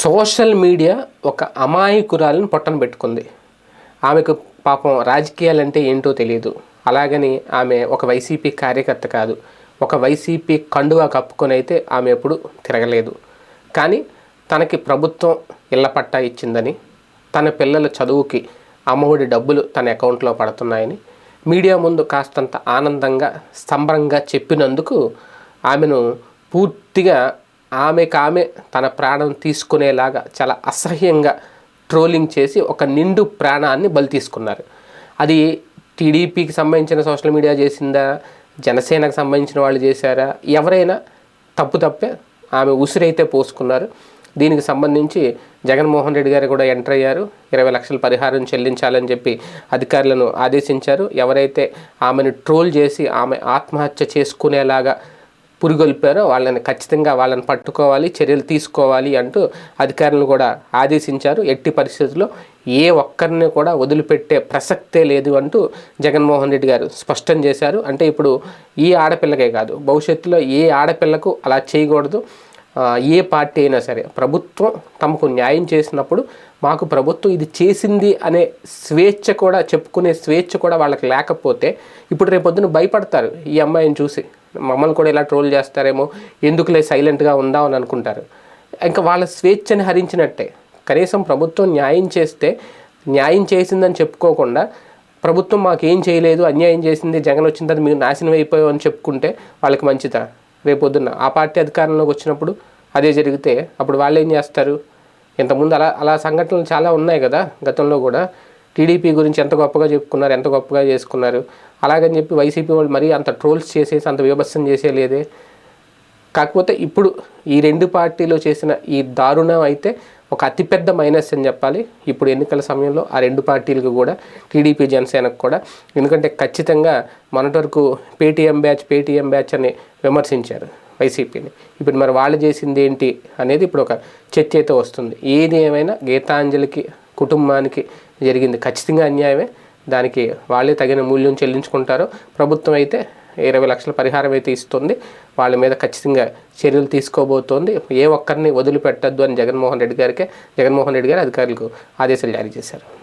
Social media ఒక అమాయకురాలను పొట్టన పెట్టుకుంది. ఆమెకు పాపం రాజకీయాలంటే ఏంటో తెలియదు అలాగని ఆమె ఒక వైసీపీ కార్యకర్త కాదు. ఒక వైసీపీ కండువా కప్పుకొని అయితే ఆమె ఎప్పుడు తిరగలేదు. కానీ తనకి ప్రభుత్వం ఇళ్ళ పట్టా ఇచ్చిందని తన పిల్లల చదువుకి అమ్మఒడి డబ్బులు తన అకౌంట్లో పడుతున్నాయని మీడియా ముందు కాస్తంత ఆనందంగా సంబరంగా చెప్పినందుకు ఆమెను పూర్తిగా ఆమెకు ఆమె తన ప్రాణం తీసుకునేలాగా చాలా అసహ్యంగా ట్రోలింగ్ చేసి ఒక నిండు ప్రాణాన్ని బలి తీసుకున్నారు. అది టీడీపీకి సంబంధించిన సోషల్ మీడియా చేసిందా? జనసేనకు సంబంధించిన వాళ్ళు చేశారా? ఎవరైనా తప్పు తప్పే ఆమె ఉసిరైతే పోసుకున్నారు. దీనికి సంబంధించి జగన్మోహన్ రెడ్డి గారు కూడా ఎంటర్ అయ్యారు. ఇరవై లక్షల పరిహారం చెల్లించాలని చెప్పి అధికారులను ఆదేశించారు. ఎవరైతే ఆమెను ట్రోల్ చేసి ఆమె ఆత్మహత్య చేసుకునేలాగా పురిగొల్పారో వాళ్ళని ఖచ్చితంగా వాళ్ళని పట్టుకోవాలి చర్యలు తీసుకోవాలి అంటూ అధికారులను కూడా ఆదేశించారు. ఎట్టి పరిస్థితుల్లో ఏ ఒక్కరిని కూడా వదిలిపెట్టే ప్రసక్తే లేదు అంటూ జగన్మోహన్ రెడ్డి గారు స్పష్టం చేశారు. అంటే ఇప్పుడు ఈ ఆడపిల్లకే కాదు భవిష్యత్తులో ఏ ఆడపిల్లకు అలా చేయకూడదు. ఏ పార్టీ అయినా సరే ప్రభుత్వం తమకు న్యాయం చేసినప్పుడు మాకు ప్రభుత్వం ఇది చేసింది అనే స్వేచ్ఛ కూడా చెప్పుకునే స్వేచ్ఛ కూడా వాళ్ళకి లేకపోతే ఇప్పుడు రేపొద్దున భయపడతారు ఈ అమ్మాయిని చూసి. మమ్మల్ని కూడా ఇలా ట్రోల్ చేస్తారేమో ఎందుకులే సైలెంట్గా ఉందాం అని అనుకుంటారు. ఇంకా వాళ్ళ స్వేచ్ఛని హరించినట్టే. కనీసం ప్రభుత్వం న్యాయం చేస్తే న్యాయం చేసిందని చెప్పుకోకుండా ప్రభుత్వం మాకేం చేయలేదు అన్యాయం చేసింది జగన్ వచ్చిన తర్వాత మీరు నాశనం అయిపోయావు అని చెప్పుకుంటే వాళ్ళకి మంచిదా? రేపొద్దున్న ఆ పార్టీ అధికారంలోకి వచ్చినప్పుడు అదే జరిగితే అప్పుడు వాళ్ళు ఏం చేస్తారు? ఇంతకుముందు అలా అలా సంఘటనలు చాలా ఉన్నాయి కదా గతంలో కూడా. టీడీపీ గురించి ఎంత గొప్పగా చెప్పుకున్నారు ఎంత గొప్పగా చేసుకున్నారు? అలాగని చెప్పి వైసీపీ వాళ్ళు మరీ అంత ట్రోల్స్ చేసేసి అంత విభత్సం చేసేలేదే కాకపోతే ఇప్పుడు ఈ రెండు పార్టీలు చేసిన ఈ దారుణం అయితే ఒక అతిపెద్ద మైనస్ అని చెప్పాలి. ఇప్పుడు ఎన్నికల సమయంలో ఆ రెండు పార్టీలకు కూడా టీడీపీ జనసేనకు కూడా. ఎందుకంటే ఖచ్చితంగా మొన్నటి వరకు పేటీఎం బ్యాచ్ పేటీఎం బ్యాచ్ అని విమర్శించారు వైసీపీని. ఇప్పుడు మరి వాళ్ళు చేసింది ఏంటి అనేది ఇప్పుడు ఒక చర్చ అయితే వస్తుంది. ఏది ఏమైనా గీతాంజలికి కుటుంబానికి జరిగింది ఖచ్చితంగా అన్యాయమే. దానికి వాళ్ళే తగిన మూల్యం చెల్లించుకుంటారు. ప్రభుత్వం అయితే ఇరవై లక్షల పరిహారం అయితే ఇస్తుంది. వాళ్ళ మీద ఖచ్చితంగా చర్యలు తీసుకోబోతోంది. ఏ ఒక్కరిని వదిలిపెట్టద్దు అని జగన్మోహన్ రెడ్డి గారికి జగన్మోహన్ రెడ్డి గారు అధికారులకు ఆదేశాలు జారీ చేశారు.